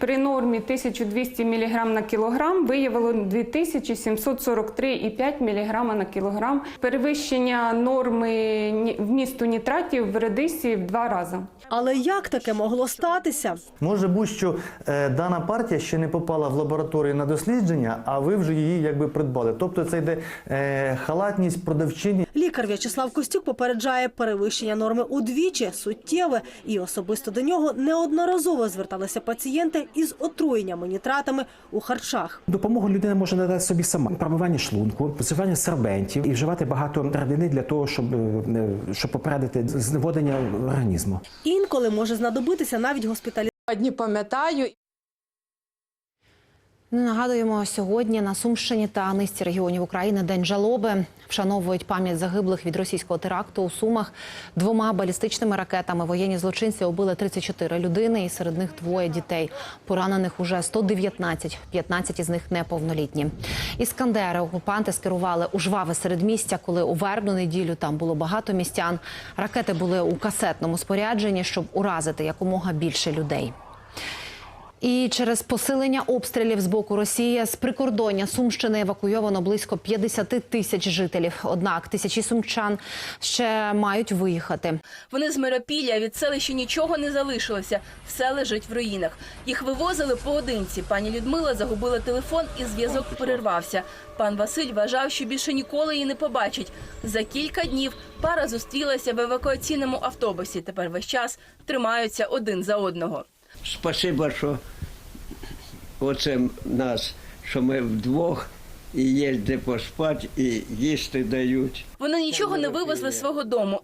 При нормі 1200 мг на кілограм виявило 2743,5 мг на кілограм. Перевищення норми вмісту нітратів в редисі в два рази. Але як таке могло статися? Може бути, що е, дана партія ще не попала в лабораторію на дослідження, а ви вже її якби придбали. Тобто це йде е, халатність продавчині. Лікар В'ячеслав Костюк попереджає перевищення норми удвічі суттєве, і особисто до нього неодноразово зверталися пацієнти із отруєннями нітратами у харчах. Допомогу людина може надати собі сама промивання шлунку, вживання сербентів і вживати багато рідини для того, щоб, е, щоб попередити зневодення організму. Інколи може знадобитися навіть госпіталізація. Дні пам'ятаю. Нагадуємо, сьогодні на Сумщині та низці регіонів України День жалоби вшановують пам'ять загиблих від російського теракту у Сумах. Двома балістичними ракетами воєнні злочинці убили 34 людини, і серед них двоє дітей. Поранених уже 119, 15 із них неповнолітні. Іскандери окупанти скерували у жваве середмістя, коли у вербну неділю там було багато містян. Ракети були у касетному спорядженні, щоб уразити якомога більше людей. І через посилення обстрілів з боку Росії з прикордоння Сумщини евакуйовано близько 50 тисяч жителів. Однак тисячі сумчан ще мають виїхати. Вони з Миропілля від селища нічого не залишилося. Все лежить в руїнах. Їх вивозили поодинці. Пані Людмила загубила телефон і зв'язок перервався. Пан Василь вважав, що більше ніколи її не побачить. За кілька днів пара зустрілася в евакуаційному автобусі. Тепер весь час тримаються один за одного. Спасибо, що оце нас, що ми вдвох і є де поспати, і їсти дають. Вони нічого не вивезли з свого дому.